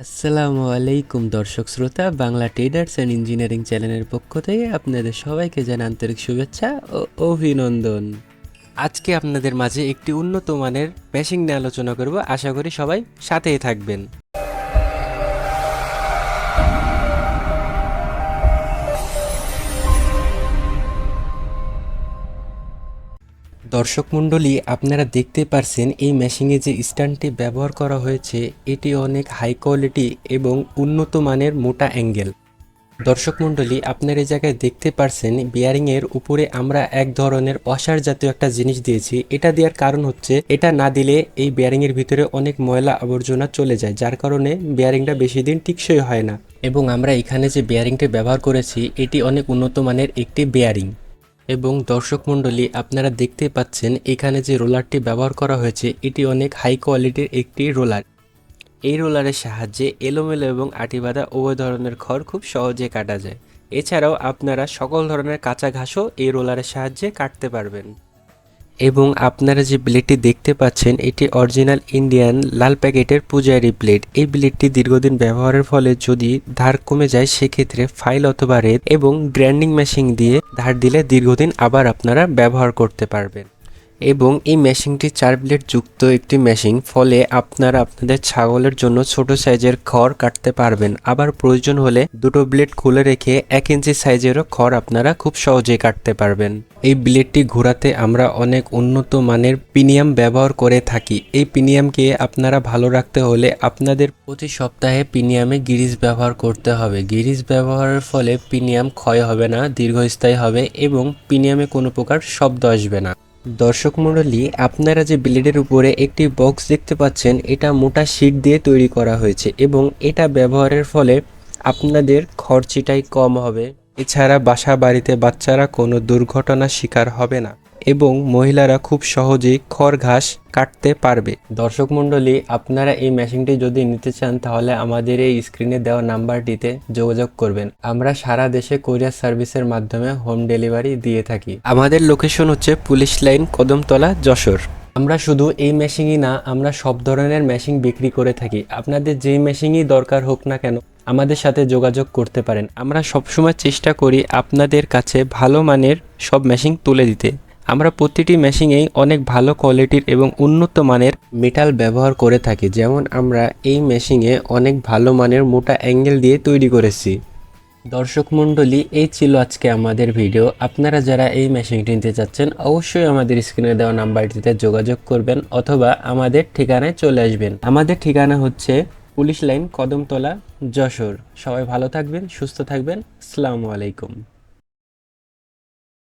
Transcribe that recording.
আসসালামু আলাইকুম, দর্শক শ্রোতা। বাংলা ট্রেডার্স অ্যান্ড ইঞ্জিনিয়ারিং চ্যানেলের পক্ষ থেকে আপনাদের সবাইকে জানা আন্তরিক শুভেচ্ছা ও অভিনন্দন। আজকে আপনাদের মাঝে একটি উন্নত মানের মেশিন নিয়ে আলোচনা করব। আশা করি সবাই সাথেই থাকবেন। দর্শক মণ্ডলী, আপনারা দেখতে পারছেন এই মেশিনে যে স্ট্যান্ডটি ব্যবহার করা হয়েছে, এটি অনেক হাই কোয়ালিটি এবং উন্নত মানের মোটা অ্যাঙ্গেল দর্শক মণ্ডলী, আপনারা এই জায়গায় দেখতে পারছেন বিয়ারিংয়ের উপরে আমরা এক ধরনের অসার জাতীয় একটা জিনিস দিয়েছি। এটা দেওয়ার কারণ হচ্ছে, এটা না দিলে এই বিয়ারিংয়ের ভিতরে অনেক ময়লা আবর্জনা চলে যায়, যার কারণে বিয়ারিংটা বেশি দিন টিকসই হয় না। এবং আমরা এখানে যে বিয়ারিংটি ব্যবহার করেছি, এটি অনেক উন্নত মানের একটি বিয়ারিং এবং দর্শক মণ্ডলী, আপনারা দেখতে পাচ্ছেন এখানে যে রোলারটি ব্যবহার করা হয়েছে, এটি অনেক হাই কোয়ালিটির একটি রোলার। এই রোলারের সাহায্যে এলোমেলো এবং আটিবাঁধা উভয় ধরনের খড় খুব সহজে কাটা যায়। এছাড়াও আপনারা সকল ধরনের কাঁচা ঘাসও এই রোলারের সাহায্যে কাটতে পারবেন। এবং আপনারা যে ব্লেডটি দেখতে পাচ্ছেন, এটি অরিজিনাল ইন্ডিয়ান লাল প্যাকেটের পূজারি ব্লেড এই ব্লেডটি দীর্ঘদিন ব্যবহারের ফলে যদি ধার কমে যায়, সেক্ষেত্রে ফাইল অথবা রেত এবং গ্র্যান্ডিং মেশিন দিয়ে ধার দিলে দীর্ঘদিন আবার আপনারা ব্যবহার করতে পারবেন। এবং এই মেশিনটি চার ব্লেড যুক্ত একটি মেশিন ফলে আপনারা আপনাদের ছাগলের জন্য ছোট সাইজের খড় কাটতে পারবেন। আবার প্রয়োজন হলে দুটো ব্লেড খুলে রেখে এক ইঞ্চি সাইজেরও খড় আপনারা খুব সহজেই কাটতে পারবেন। এই ব্লেডটি ঘোরাতে আমরা অনেক উন্নত মানের পিনিয়াম ব্যবহার করে থাকি। এই পিনিয়ামকে আপনারা ভালো রাখতে হলে আপনাদের প্রতি সপ্তাহে পিনিয়ামে গিরিজ ব্যবহার করতে হবে। গিরিজ ব্যবহারের ফলে পিনিয়াম ক্ষয় হবে না, দীর্ঘস্থায়ী হবে এবং পিনিয়ামে কোনো প্রকার শব্দ আসবে না। দর্শক মণ্ডলী, আপনারা যে ব্লেডের উপরে একটি বক্স দেখতে পাচ্ছেন, এটা মোটা শিট দিয়ে তৈরি করা হয়েছে এবং এটা ব্যবহারের ফলে আপনাদের খরচিটাই কম হবে। এছাড়া বাসা বাড়িতে বাচ্চারা কোনো দুর্ঘটনার শিকার হবে না। এবং মহিলারা খুব সহজেই খড় ঘাস কাটতে পারবে। দর্শক মণ্ডলী আপনারা এই মেশিনটি যদি নিতে চান তাহলে আমাদের এই স্ক্রিনে দেওয়া নাম্বারটিতে যোগাযোগ করবেন। আমরা সারা দেশে কোরিয়ার সার্ভিসের মাধ্যমে হোম ডেলিভারি দিয়ে থাকি। আমাদের লোকেশন হচ্ছে পুলিশ লাইন কদমতলা যশোর। আমরা শুধু এই মেশিনই না আমরা সব ধরনের মেশিন বিক্রি করে থাকি। আপনাদের যেই মেশিনই দরকার হোক না কেন আমাদের সাথে যোগাযোগ করতে পারেন। আমরা সবসময় চেষ্টা করি আপনাদের কাছে ভালো মানের সব মেশিন তুলে দিতে। আমরা প্রতিটি মেশিনেই অনেক ভালো কোয়ালিটির এবং উন্নত মানের মেটাল ব্যবহার করে থাকি। যেমন আমরা এই মেশিনে অনেক ভালো মানের মোটা অ্যাঙ্গেল দিয়ে তৈরি করেছি। দর্শক মণ্ডলী, এই ছিল আজকে আমাদের ভিডিও আপনারা যারা এই মেশিনটি নিতে চাচ্ছেন, অবশ্যই আমাদের স্ক্রিনে দেওয়া নাম্বারটিতে যোগাযোগ করবেন অথবা আমাদের ঠিকানায় চলে আসবেন। আমাদের ঠিকানা হচ্ছে পুলিশ লাইন কদমতলা, যশোর। সবাই ভালো থাকবেন, সুস্থ থাকবেন। আসসালামু আলাইকুম।